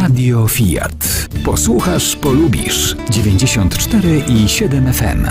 Radio Fiat. Posłuchasz, polubisz. 94 i 7 FM.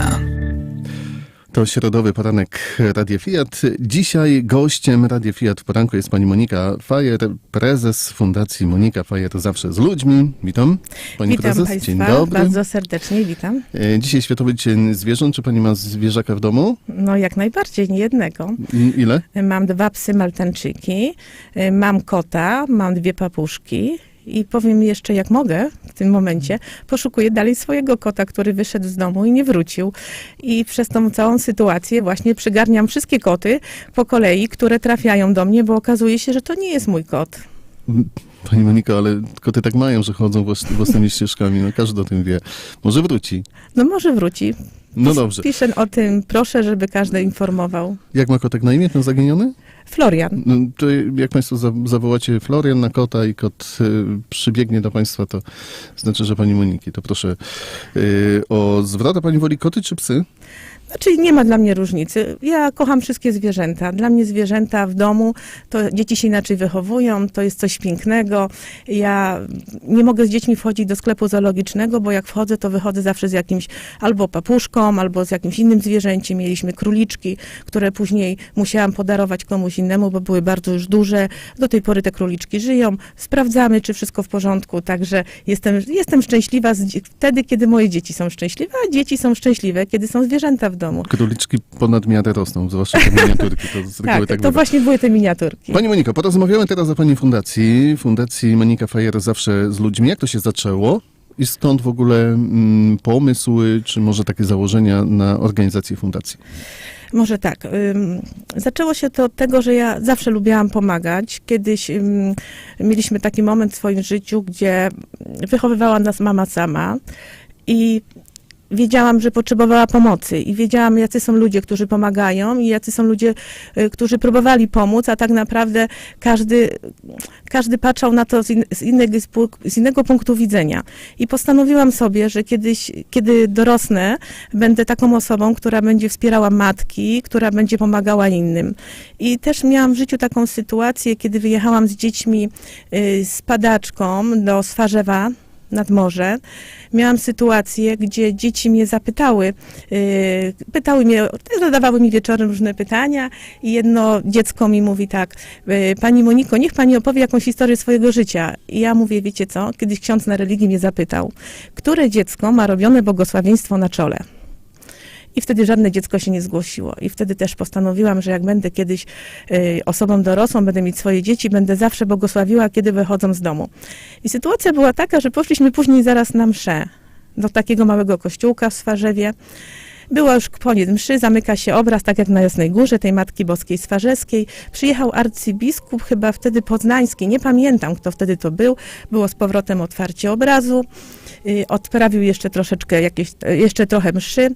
To środowy poranek Radio Fiat. Dzisiaj gościem Radio Fiat w poranku jest pani Monika Fajer, prezes Fundacji Monika Fajer Zawsze z ludźmi. Witam. Pani witam prezes, Państwa dzień dobry. bardzo serdecznie, witam. E, Dzisiaj Światowy Dzień Zwierząt. Czy pani ma zwierzaka w domu? No jak najbardziej, nie jednego. Ile? Mam dwa psy maltańczyki, y, mam kota, mam dwie papuszki i powiem jeszcze jak mogę w tym momencie, poszukuję dalej swojego kota, który wyszedł z domu i nie wrócił. I przez tą całą sytuację właśnie przygarniam wszystkie koty po kolei, które trafiają do mnie, bo okazuje się, że to nie jest mój kot. Pani Moniko, ale koty tak mają, że chodzą włas- własnymi ścieżkami. No każdy o tym wie. Może wróci. No może wróci. No dobrze. Piszę o tym, proszę, żeby każdy informował. Jak ma kotek na imię, ten zaginiony? Florian. No, to jak Państwo za, zawołacie Florian na kota i kot y, przybiegnie do Państwa, to znaczy, że Pani Moniki. To proszę y, o zwrot. A Pani woli koty czy psy? Znaczy nie ma dla mnie różnicy. Ja kocham wszystkie zwierzęta. Dla mnie zwierzęta w domu, to dzieci się inaczej wychowują, to jest coś pięknego. Ja nie mogę z dziećmi wchodzić do sklepu zoologicznego, bo jak wchodzę, to wychodzę zawsze z jakimś albo papuszką, albo z jakimś innym zwierzęciem. Mieliśmy króliczki, które później musiałam podarować komuś innemu, bo były bardzo już duże. Do tej pory te króliczki żyją. Sprawdzamy, czy wszystko w porządku, także jestem, jestem szczęśliwa z, wtedy, kiedy moje dzieci są szczęśliwe, a dzieci są szczęśliwe, kiedy są zwierzęta w domu. Króliczki ponad miarę rosną, zwłaszcza te miniaturki. To z Tak, tak to właśnie były te miniaturki. Pani Moniko, porozmawiamy teraz o Pani fundacji. Fundacji Monika Fajer zawsze z ludźmi. Jak to się zaczęło? I skąd w ogóle mm, pomysły, czy może takie założenia na organizację fundacji? Może tak. Zaczęło się to od tego, że ja zawsze lubiłam pomagać. Kiedyś mieliśmy taki moment w swoim życiu, gdzie wychowywała nas mama sama i wiedziałam, że potrzebowała pomocy i wiedziałam, jacy są ludzie, którzy pomagają i jacy są ludzie, y, którzy próbowali pomóc, a tak naprawdę każdy, każdy patrzał na to z, in, z, innego, z innego punktu widzenia. I postanowiłam sobie, że kiedyś, kiedy dorosnę, będę taką osobą, która będzie wspierała matki, która będzie pomagała innym. I też miałam w życiu taką sytuację, kiedy wyjechałam z dziećmi y, z padaczką do Swarzewa nad morze. Miałam sytuację, gdzie dzieci mnie zapytały, y, pytały mnie, zadawały mi wieczorem różne pytania i jedno dziecko mi mówi tak, y, pani Moniko, niech pani opowie jakąś historię swojego życia. I ja mówię, wiecie co, kiedyś ksiądz na religii mnie zapytał, które dziecko ma robione błogosławieństwo na czole? I wtedy żadne dziecko się nie zgłosiło. I wtedy też postanowiłam, że jak będę kiedyś y, osobą dorosłą, będę mieć swoje dzieci, będę zawsze błogosławiła, kiedy wychodzą z domu. I sytuacja była taka, że poszliśmy później zaraz na mszę do takiego małego kościółka w Swarzewie. Była już koniec mszy, zamyka się obraz, tak jak na Jasnej Górze, tej Matki Boskiej Swarzeskiej. Przyjechał arcybiskup, chyba wtedy poznański, nie pamiętam kto wtedy to był. Było z powrotem otwarcie obrazu. Y, Odprawił jeszcze troszeczkę, jakieś, jeszcze trochę mszy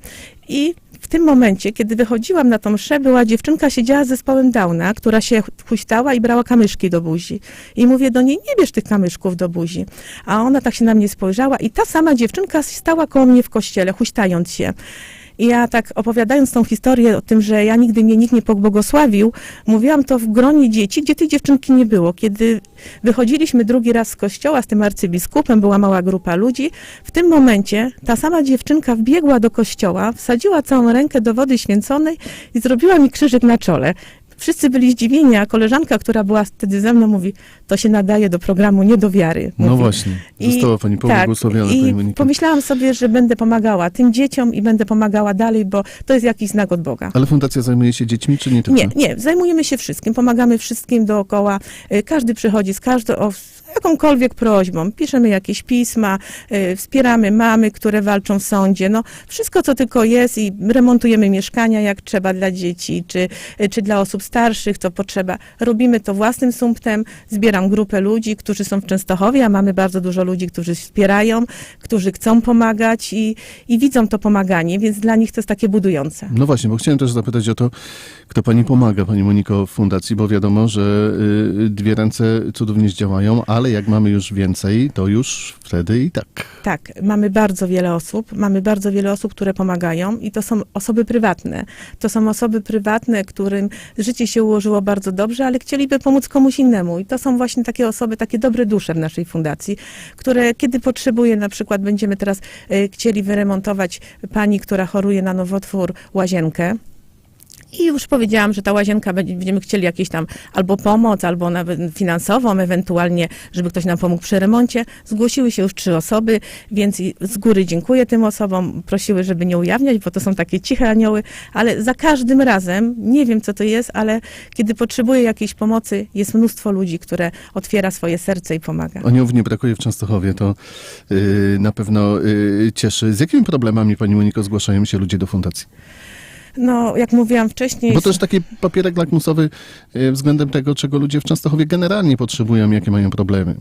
i w tym momencie, kiedy wychodziłam na tą mszę, była dziewczynka, siedziała z zespołem Downa, która się huśtała i brała kamyszki do buzi. I mówię do niej, nie bierz tych kamyszków do buzi. A ona tak się na mnie spojrzała i ta sama dziewczynka stała koło mnie w kościele, huśtając się. I ja tak opowiadając tą historię o tym, że ja nigdy mnie nikt nie pobłogosławił, mówiłam to w gronie dzieci, gdzie tej dziewczynki nie było. Kiedy wychodziliśmy drugi raz z kościoła z tym arcybiskupem, była mała grupa ludzi, w tym momencie ta sama dziewczynka wbiegła do kościoła, wsadziła całą rękę do wody święconej i zrobiła mi krzyżyk na czole. Wszyscy byli zdziwieni, a koleżanka, która była wtedy ze mną, mówi, to się nadaje do programu nie do wiary. No Mówi. właśnie, I- została Pani pobłogosławiona, tak, Pani I Moniko. pomyślałam sobie, że będę pomagała tym dzieciom i będę pomagała dalej, bo to jest jakiś znak od Boga. Ale fundacja zajmuje się dziećmi, czy nie tylko? Nie, nie, zajmujemy się wszystkim, pomagamy wszystkim dookoła. Y, Każdy przychodzi z każdą, jakąkolwiek prośbą. Piszemy jakieś pisma, y, wspieramy mamy, które walczą w sądzie. No, wszystko, co tylko jest i remontujemy mieszkania, jak trzeba dla dzieci, czy, y, czy dla osób starszych, co potrzeba. Robimy to własnym sumptem. Zbieram grupę ludzi, którzy są w Częstochowie, a mamy bardzo dużo ludzi, którzy wspierają, którzy chcą pomagać i, i widzą to pomaganie, więc dla nich to jest takie budujące. No właśnie, bo chciałem też zapytać o to, kto Pani pomaga, Pani Moniko, w fundacji, bo wiadomo, że y, dwie ręce cudownie działają, ale ale jak mamy już więcej, to już wtedy i tak. Tak, mamy bardzo wiele osób, mamy bardzo wiele osób, które pomagają i to są osoby prywatne. To są osoby prywatne, którym życie się ułożyło bardzo dobrze, ale chcieliby pomóc komuś innemu. I to są właśnie takie osoby, takie dobre dusze w naszej fundacji, które kiedy potrzebuje, na przykład będziemy teraz e, chcieli wyremontować pani, która choruje na nowotwór, łazienkę. I już powiedziałam, że ta łazienka będzie- będziemy chcieli jakieś tam albo pomoc, albo nawet finansową, ewentualnie, żeby ktoś nam pomógł przy remoncie. Zgłosiły się już trzy osoby, więc z góry dziękuję tym osobom. Prosiły, żeby nie ujawniać, bo to są takie ciche anioły, ale za każdym razem, nie wiem co to jest, ale kiedy potrzebuję jakiejś pomocy, jest mnóstwo ludzi, które otwiera swoje serce i pomaga. Aniołów nie brakuje w Częstochowie, to y, na pewno y, cieszy. Z jakimi problemami, Pani Moniko, zgłaszają się ludzie do fundacji? No, jak mówiłam wcześniej... Bo to jest taki papierek lakmusowy y, względem tego, czego ludzie w Częstochowie generalnie potrzebują, jakie mają problemy.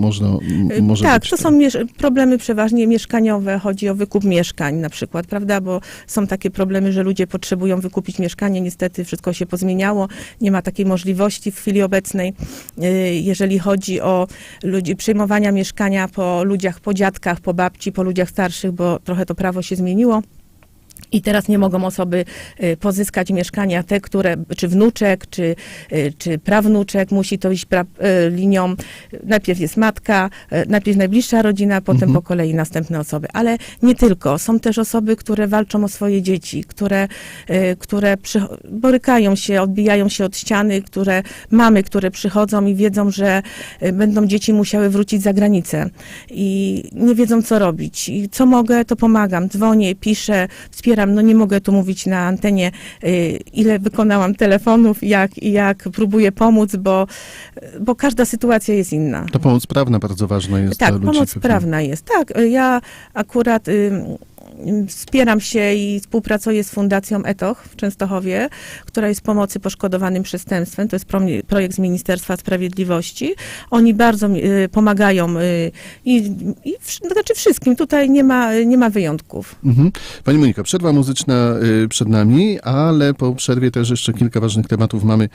Można, m- może tak, być to są problemy przeważnie mieszkaniowe, chodzi o wykup mieszkań na przykład, prawda, bo są takie problemy, że ludzie potrzebują wykupić mieszkanie, niestety wszystko się pozmieniało, nie ma takiej możliwości w chwili obecnej, Y, jeżeli chodzi o ludzi, przyjmowania mieszkania po ludziach, po dziadkach, po babci, po ludziach starszych, bo trochę to prawo się zmieniło. I teraz nie mogą osoby y, pozyskać mieszkania, te, które, czy wnuczek, czy, y, czy prawnuczek, musi to iść pra, y, linią. Najpierw jest matka, najpierw najbliższa rodzina, potem Mhm. po kolei następne osoby. Ale nie tylko. Są też osoby, które walczą o swoje dzieci, które, które przycho- borykają się, odbijają się od ściany, które mamy, które przychodzą i wiedzą, że będą dzieci musiały wrócić za granicę i nie wiedzą, co robić. I co mogę, to pomagam. Dzwonię, piszę, wspieram. No nie mogę tu mówić na antenie, y, ile wykonałam telefonów, jak, jak próbuję pomóc, bo, bo każda sytuacja jest inna. To pomoc prawna bardzo ważna jest Tak, dla ludzi. pomoc pewnie. prawna jest. Tak, y, ja akurat wspieram się i współpracuję z Fundacją ETOCH w Częstochowie, która jest pomocy poszkodowanym przestępstwem. To jest pro, projekt z Ministerstwa Sprawiedliwości. Oni bardzo y, pomagają y, i, i wsz- znaczy wszystkim. Tutaj nie ma, nie ma wyjątków. Mhm. Pani Monika, przerwa muzyczna y, przed nami, ale po przerwie też jeszcze kilka ważnych tematów mamy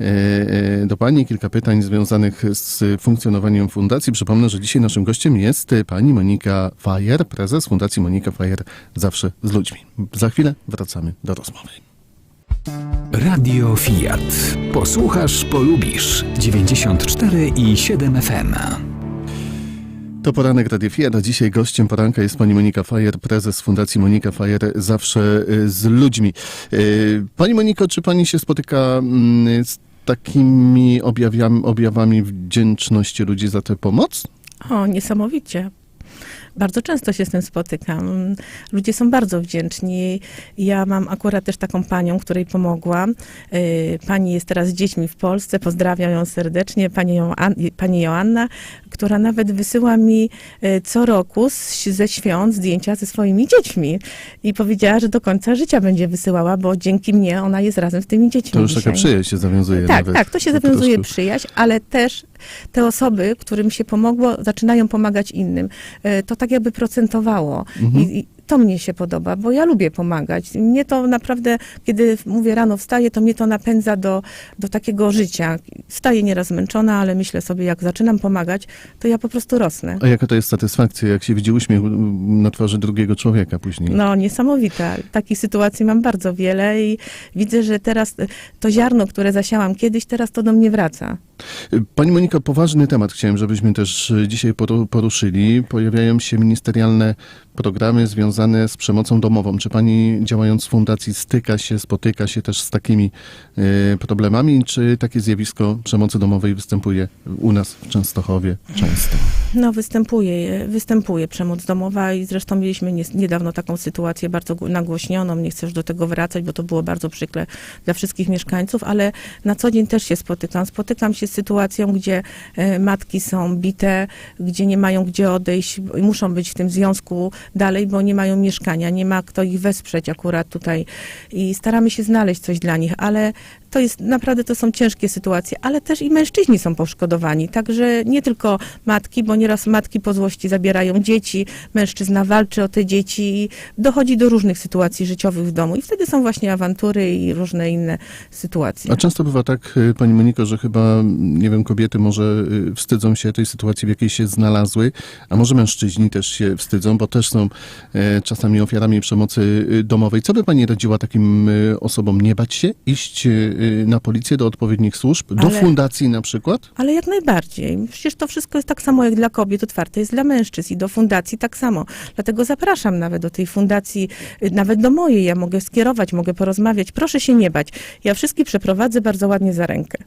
e, e, do Pani, kilka pytań związanych z funkcjonowaniem fundacji. Przypomnę, że dzisiaj naszym gościem jest Pani Monika Fajer, prezes Fundacji Monika Fajer Zawsze z ludźmi. Za chwilę wracamy do rozmowy. Radio Fiat. Posłuchasz, polubisz. 94 i 7 FM. To poranek Radio Fiat, a dzisiaj gościem poranka jest pani Monika Fajer, prezes Fundacji Monika Fajer Zawsze y, z ludźmi. Y, Pani Moniko, czy pani się spotyka mm, z takimi objawami, objawami wdzięczności ludzi za tę pomoc? O, niesamowicie. Bardzo często się z tym spotykam. Ludzie są bardzo wdzięczni. Ja mam akurat też taką panią, której pomogłam. Y, Pani jest teraz z dziećmi w Polsce. Pozdrawiam ją serdecznie. Pani, Joan, pani Joanna, która nawet wysyła mi y, co roku z, ze świąt zdjęcia ze swoimi dziećmi. I powiedziała, że do końca życia będzie wysyłała, bo dzięki mnie ona jest razem z tymi dziećmi To już dzisiaj. taka przyjaźń się zawiązuje Tak, nawet. tak, to się zawiązuje troszkę. przyjaźń, ale też te osoby, którym się pomogło, zaczynają pomagać innym. E, To tak jakby procentowało. Mhm. I to mnie się podoba, bo ja lubię pomagać. Mnie to naprawdę, kiedy mówię rano wstaję, to mnie to napędza do, do takiego życia. Wstaję nieraz zmęczona, ale myślę sobie, jak zaczynam pomagać, to ja po prostu rosnę. A jaka to jest satysfakcja, jak się widzi uśmiech na twarzy drugiego człowieka później? No, niesamowita. Takich sytuacji mam bardzo wiele i widzę, że teraz to ziarno, które zasiałam kiedyś, teraz to do mnie wraca. Pani Moniko, poważny temat chciałem, żebyśmy też e, dzisiaj poru- poruszyli. Pojawiają się ministerialne programy związane z przemocą domową. Czy pani działając w fundacji styka się, spotyka się też z takimi e, problemami, czy takie zjawisko przemocy domowej występuje u nas w Częstochowie często? No, występuje, występuje przemoc domowa i zresztą mieliśmy nie, niedawno taką sytuację bardzo nagłośnioną. Nie chcę już do tego wracać, bo to było bardzo przykre dla wszystkich mieszkańców, ale na co dzień też się spotykam. Spotykam się z sytuacją, gdzie e, matki są bite, gdzie nie mają gdzie odejść i muszą być w tym związku dalej, bo nie mają mieszkania, nie ma kto ich wesprzeć akurat tutaj. I staramy się znaleźć coś dla nich, ale To jest naprawdę to są ciężkie sytuacje, ale też i mężczyźni są poszkodowani. Także nie tylko matki, bo nieraz matki po złości zabierają dzieci, mężczyzna walczy o te dzieci i dochodzi do różnych sytuacji życiowych w domu. I wtedy są właśnie awantury i różne inne sytuacje. A często bywa tak, y, pani Moniko, że chyba, nie wiem, kobiety może y, wstydzą się tej sytuacji, w jakiej się znalazły, a może mężczyźni też się wstydzą, bo też są e, czasami ofiarami przemocy y, domowej. Co by pani radziła takim osobom? Nie bać się? Iść na policję, do odpowiednich służb, do Ale- fundacji na przykład? Ale jak najbardziej. Przecież to wszystko jest tak samo jak dla kobiet otwarte, jest dla mężczyzn i do fundacji tak samo. Dlatego zapraszam nawet do tej fundacji, y, nawet do mojej. Ja mogę skierować, mogę porozmawiać. Proszę się nie bać. Ja wszystkich przeprowadzę bardzo ładnie za rękę.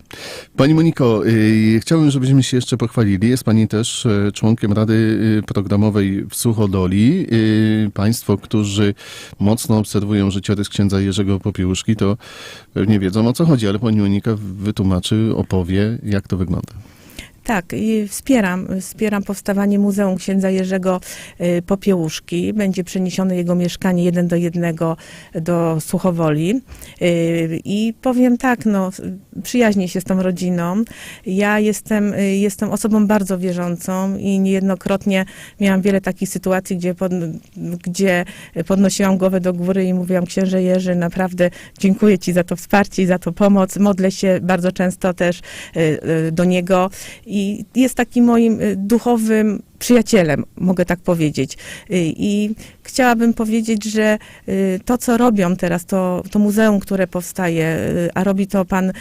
Pani Moniko, y, chciałbym, żebyśmy się jeszcze pochwalili. Jest Pani też y, członkiem Rady y, Programowej w Suchodoli. Y, Państwo, którzy mocno obserwują życiorys księdza Jerzego Popiełuszki, to pewnie wiedzą o co chodzi, ale Pani Monika wytłumaczy, opowie, jak to wygląda. Tak, i wspieram, wspieram powstawanie Muzeum Księdza Jerzego y, Popiełuszki. Będzie przeniesione jego mieszkanie jeden do jednego do Suchowoli. Y, I powiem tak, no, przyjaźnię się z tą rodziną. Ja jestem, y, jestem osobą bardzo wierzącą i niejednokrotnie miałam wiele takich sytuacji, gdzie, pod, gdzie podnosiłam głowę do góry i mówiłam, księże Jerzy, naprawdę dziękuję Ci za to wsparcie i za to pomoc. Modlę się bardzo często też do niego jest takim moim y, duchowym przyjacielem, mogę tak powiedzieć. Y, I chciałabym powiedzieć, że y, to, co robią teraz, to, to muzeum, które powstaje, a robi to pan.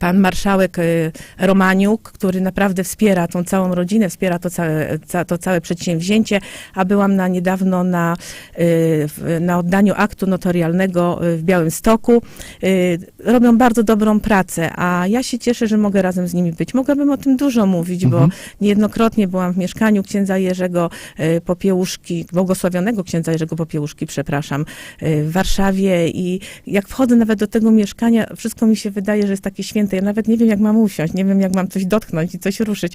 Pan marszałek y, Romaniuk, który naprawdę wspiera tą całą rodzinę, wspiera to całe, ca, to całe przedsięwzięcie, a byłam na niedawno na, y, na oddaniu aktu notarialnego y, w Białymstoku. Y, Robią bardzo dobrą pracę, a ja się cieszę, że mogę razem z nimi być. Mogłabym o tym dużo mówić, bo niejednokrotnie byłam w mieszkaniu księdza Jerzego Popiełuszki, błogosławionego księdza Jerzego Popiełuszki, przepraszam, w Warszawie i jak wchodzę nawet do tego mieszkania, wszystko mi się wydaje, że jest takie święte. Ja nawet nie wiem, jak mam usiąść, nie wiem, jak mam coś dotknąć i coś ruszyć.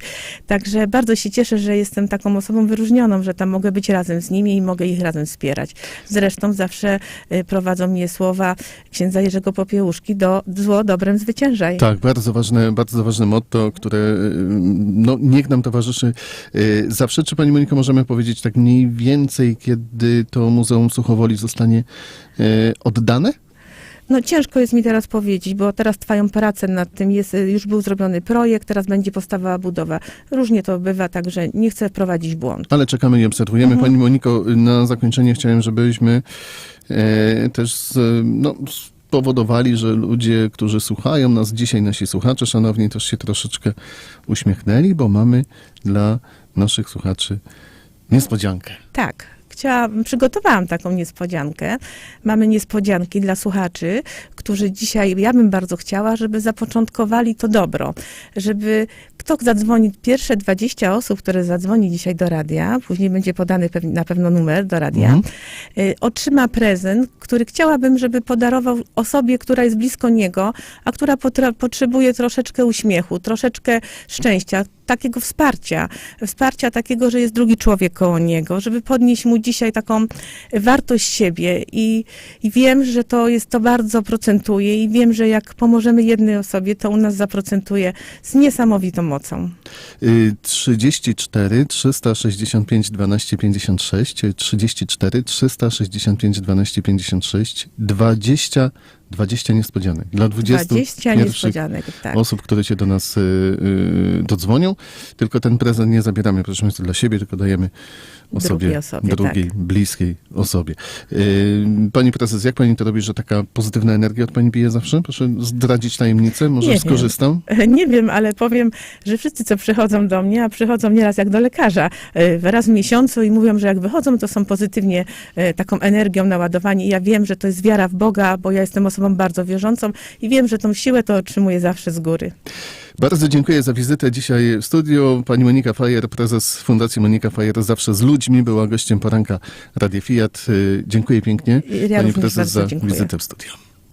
Także bardzo się cieszę, że jestem taką osobą wyróżnioną, że tam mogę być razem z nimi i mogę ich razem wspierać. Zresztą zawsze y, prowadzą mnie słowa księdza Jerzego Popiełuszki do zło dobrem zwyciężaj. Tak, bardzo ważne, bardzo ważne motto, które y, no, niech nam towarzyszy y, zawsze. Czy Pani Moniko możemy powiedzieć tak mniej więcej, kiedy to Muzeum Suchowoli zostanie oddane? No ciężko jest mi teraz powiedzieć, bo teraz trwają prace nad tym, jest, y, już był zrobiony projekt, teraz będzie powstawała budowa. Różnie to bywa, także nie chcę wprowadzić błąd. Ale czekamy i obserwujemy. Pani Moniko, na zakończenie chciałem, żebyśmy e, też z, no, spowodowali, że ludzie, którzy słuchają nas dzisiaj, nasi słuchacze, szanowni, też się troszeczkę uśmiechnęli, bo mamy dla naszych słuchaczy niespodziankę. Tak. Chciałam, przygotowałam taką niespodziankę. Mamy niespodzianki dla słuchaczy, którzy dzisiaj, ja bym bardzo chciała, żeby zapoczątkowali to dobro, żeby kto zadzwoni, pierwsze 20 osób, które zadzwoni dzisiaj do radia, później będzie podany na pewno numer do radia, Mhm. y, otrzyma prezent, który chciałabym, żeby podarował osobie, która jest blisko niego, a która potrzebuje troszeczkę uśmiechu, troszeczkę szczęścia, takiego wsparcia, wsparcia takiego, że jest drugi człowiek koło niego, żeby podnieść mu dzisiaj taką wartość siebie i, i wiem, że to jest, to bardzo procentuje i wiem, że jak pomożemy jednej osobie, to u nas zaprocentuje z niesamowitą mocą. Y, 34 365 12 56, y, 34 365 12 56, 20, 20 niespodzianek. Dla 20, 20 pierwszych niespodzianek, tak. osób, które się do nas y, y, dodzwonią. Tylko ten prezent nie zabieramy, proszę Państwa, dla siebie, tylko dajemy osobie, Drugiej osobie, drugiej tak. bliskiej osobie. Y, pani prezes, jak pani to robi, że taka pozytywna energia od pani bije zawsze? Proszę zdradzić tajemnicę, może Nie wiem. skorzystam. Nie wiem, ale powiem, że wszyscy, co przychodzą do mnie, a przychodzą nieraz jak do lekarza, e, raz w miesiącu i mówią, że jak wychodzą, to są pozytywnie e, taką energią naładowani. I ja wiem, że to jest wiara w Boga, bo ja jestem osobą bardzo wierzącą i wiem, że tą siłę to otrzymuję zawsze z góry. Bardzo dziękuję za wizytę dzisiaj w studiu. Pani Monika Fajer, prezes Fundacji Monika Fajer, zawsze z ludźmi, była gościem poranka Radia Fiat. Y, Dziękuję pięknie. Ja Pani prezes za dziękuję. wizytę w studiu.